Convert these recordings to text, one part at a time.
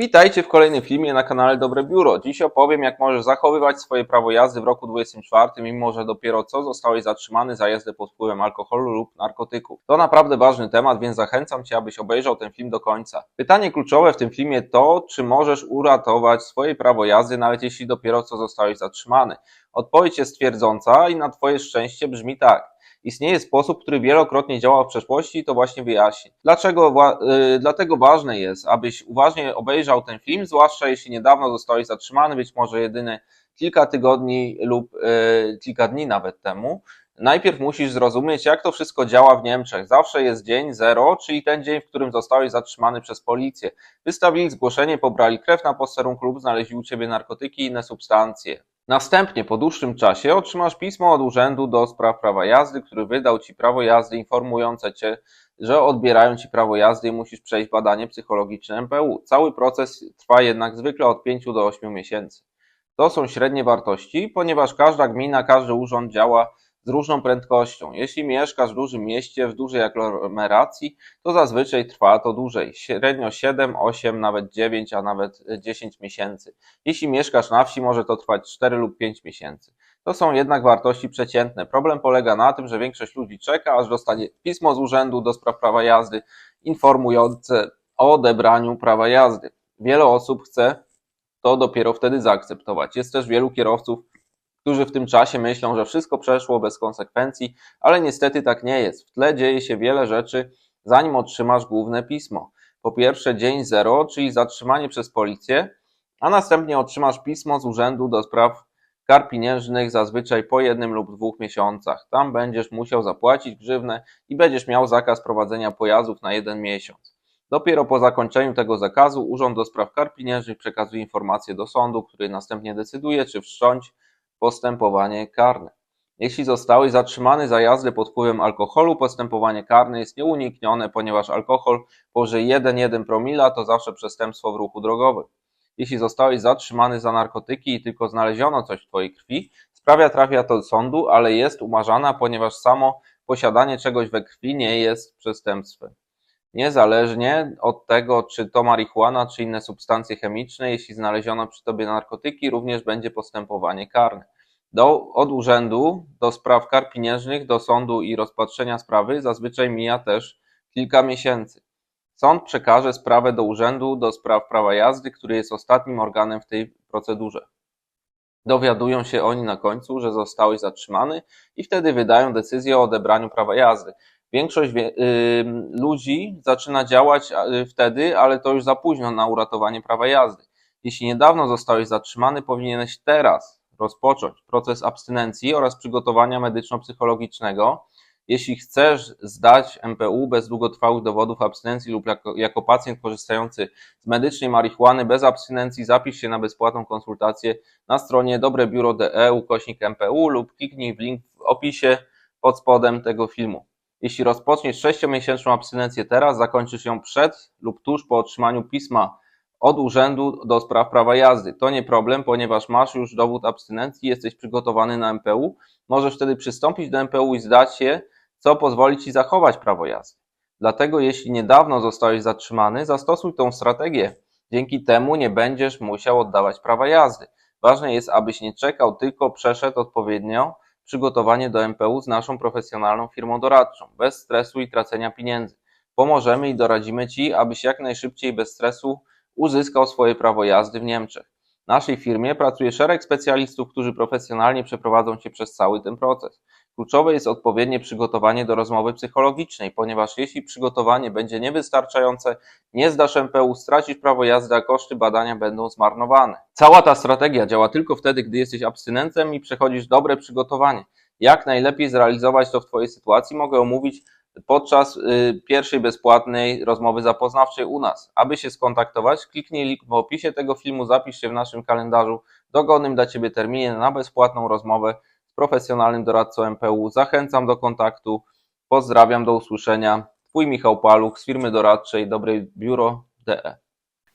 Witajcie w kolejnym filmie na kanale Dobre Biuro. Dziś opowiem, jak możesz zachowywać swoje prawo jazdy w roku 2024, mimo że dopiero co zostałeś zatrzymany za jazdę pod wpływem alkoholu lub narkotyków. To naprawdę ważny temat, więc zachęcam Cię, abyś obejrzał ten film do końca. Pytanie kluczowe w tym filmie to, czy możesz uratować swoje prawo jazdy, nawet jeśli dopiero co zostałeś zatrzymany. Odpowiedź jest twierdząca i na Twoje szczęście brzmi tak. Istnieje sposób, który wielokrotnie działał w przeszłości i to właśnie wyjaśnię. Dlaczego, y, dlatego ważne jest, abyś uważnie obejrzał ten film, zwłaszcza jeśli niedawno zostałeś zatrzymany, być może jedynie kilka tygodni lub y, kilka dni nawet temu. Najpierw musisz zrozumieć, jak to wszystko działa w Niemczech. Zawsze jest dzień zero, czyli ten dzień, w którym zostałeś zatrzymany przez policję. Wystawili zgłoszenie, pobrali krew na posterunku lub znaleźli u ciebie narkotyki i inne substancje. Następnie po dłuższym czasie otrzymasz pismo od Urzędu do Spraw Prawa Jazdy, który wydał ci prawo jazdy informujące cię, że odbierają ci prawo jazdy i musisz przejść badanie psychologiczne MPU. Cały proces trwa jednak zwykle od 5 do 8 miesięcy. To są średnie wartości, ponieważ każda gmina, każdy urząd działa z różną prędkością. Jeśli mieszkasz w dużym mieście, w dużej aglomeracji, to zazwyczaj trwa to dłużej. Średnio 7, 8, nawet 9, a nawet 10 miesięcy. Jeśli mieszkasz na wsi, może to trwać 4 lub 5 miesięcy. To są jednak wartości przeciętne. Problem polega na tym, że większość ludzi czeka, aż dostanie pismo z urzędu do spraw prawa jazdy informujące o odebraniu prawa jazdy. Wiele osób chce to dopiero wtedy zaakceptować. Jest też wielu kierowców, którzy w tym czasie myślą, że wszystko przeszło bez konsekwencji, ale niestety tak nie jest. W tle dzieje się wiele rzeczy, zanim otrzymasz główne pismo. Po pierwsze, dzień zero, czyli zatrzymanie przez policję, a następnie otrzymasz pismo z urzędu do spraw kar pieniężnych, zazwyczaj po jednym lub dwóch miesiącach. Tam będziesz musiał zapłacić grzywnę i będziesz miał zakaz prowadzenia pojazdów na jeden miesiąc. Dopiero po zakończeniu tego zakazu Urząd do Spraw Kar Pieniężnych przekazuje informacje do sądu, który następnie decyduje, czy wszcząć postępowanie karne. Jeśli zostałeś zatrzymany za jazdę pod wpływem alkoholu, postępowanie karne jest nieuniknione, ponieważ alkohol powyżej 1,1 promila to zawsze przestępstwo w ruchu drogowym. Jeśli zostałeś zatrzymany za narkotyki i tylko znaleziono coś w twojej krwi, sprawa trafia do sądu, ale jest umarzana, ponieważ samo posiadanie czegoś we krwi nie jest przestępstwem. Niezależnie od tego, czy to marihuana, czy inne substancje chemiczne, jeśli znaleziono przy tobie narkotyki, również będzie postępowanie karne. Do, od urzędu do spraw kar pieniężnych, do sądu i rozpatrzenia sprawy zazwyczaj mija też kilka miesięcy. Sąd przekaże sprawę do urzędu do spraw prawa jazdy, który jest ostatnim organem w tej procedurze. Dowiadują się oni na końcu, że zostałeś zatrzymany i wtedy wydają decyzję o odebraniu prawa jazdy. Większość ludzi zaczyna działać y, wtedy, ale to już za późno na uratowanie prawa jazdy. Jeśli niedawno zostałeś zatrzymany, powinieneś teraz rozpocząć proces abstynencji oraz przygotowania medyczno-psychologicznego. Jeśli chcesz zdać MPU bez długotrwałych dowodów abstynencji lub jako, jako pacjent korzystający z medycznej marihuany bez abstynencji, zapisz się na bezpłatną konsultację na stronie dobrebiuro.de ukośnik MPU lub kliknij w link w opisie pod spodem tego filmu. Jeśli rozpoczniesz 6-miesięczną abstynencję teraz, zakończysz ją przed lub tuż po otrzymaniu pisma od Urzędu do Spraw Prawa Jazdy. To nie problem, ponieważ masz już dowód abstynencji, jesteś przygotowany na MPU. Możesz wtedy przystąpić do MPU i zdać je, co pozwoli Ci zachować prawo jazdy. Dlatego jeśli niedawno zostałeś zatrzymany, zastosuj tą strategię. Dzięki temu nie będziesz musiał oddawać prawa jazdy. Ważne jest, abyś nie czekał, tylko przeszedł odpowiednio przygotowanie do MPU z naszą profesjonalną firmą doradczą, bez stresu i tracenia pieniędzy. Pomożemy i doradzimy Ci, abyś jak najszybciej bez stresu uzyskał swoje prawo jazdy w Niemczech. W naszej firmie pracuje szereg specjalistów, którzy profesjonalnie przeprowadzą Cię przez cały ten proces. Kluczowe jest odpowiednie przygotowanie do rozmowy psychologicznej, ponieważ jeśli przygotowanie będzie niewystarczające, nie zdasz MPU, stracisz prawo jazdy, a koszty badania będą zmarnowane. Cała ta strategia działa tylko wtedy, gdy jesteś abstynentem i przechodzisz dobre przygotowanie. Jak najlepiej zrealizować to w Twojej sytuacji, mogę omówić podczas y, pierwszej bezpłatnej rozmowy zapoznawczej u nas. Aby się skontaktować, kliknij link w opisie tego filmu, zapisz się w naszym kalendarzu dogodnym dla Ciebie terminie na bezpłatną rozmowę profesjonalnym doradcą MPU. Zachęcam do kontaktu. Pozdrawiam, do usłyszenia. Twój Michał Paluch z firmy doradczej Dobrej Biuro DE.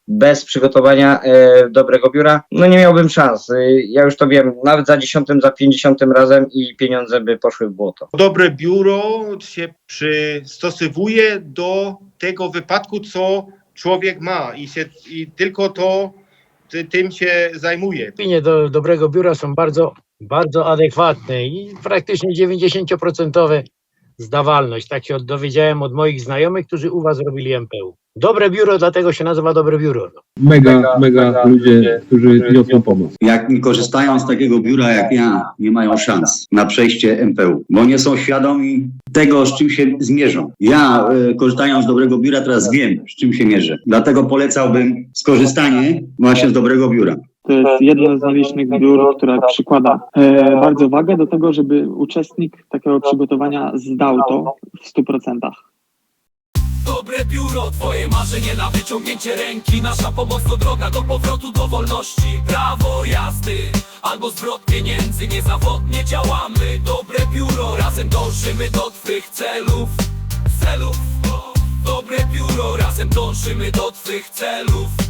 bez przygotowania e, dobrego biura, no nie miałbym szans. E, ja już to wiem, nawet za dziesiątym, za pięćdziesiątym razem i pieniądze by poszły w błoto. dobre biuro się przystosowuje do tego wypadku, co człowiek ma i, się, i tylko to ty, tym się zajmuje. opinie do dobrego biura są bardzo, bardzo adekwatne i praktycznie 90% zdawalność. Tak się dowiedziałem od moich znajomych, którzy u was robili MPU. Dobre biuro, dlatego się nazywa dobre biuro. No. mega, mega ludzie, którzy niosą pomoc. jak nie korzystają z takiego biura jak ja, nie mają szans na przejście MPU, bo nie są świadomi tego, z czym się zmierzą. Ja, e, korzystając z dobrego biura, teraz wiem, z czym się mierzę. Dlatego polecałbym skorzystanie właśnie z dobrego biura. To jest jedno z nielicznych biur, które przykłada e, bardzo wagę do tego, żeby uczestnik takiego przygotowania zdał to w 100%. Dobre biuro, twoje marzenie na wyciągnięcie ręki. Nasza pomoc to droga do powrotu do wolności. Prawo jazdy albo zwrot pieniędzy. Niezawodnie działamy. Dobre biuro, razem dążymy do twych celów. Celów. Dobre biuro, razem dążymy do twych celów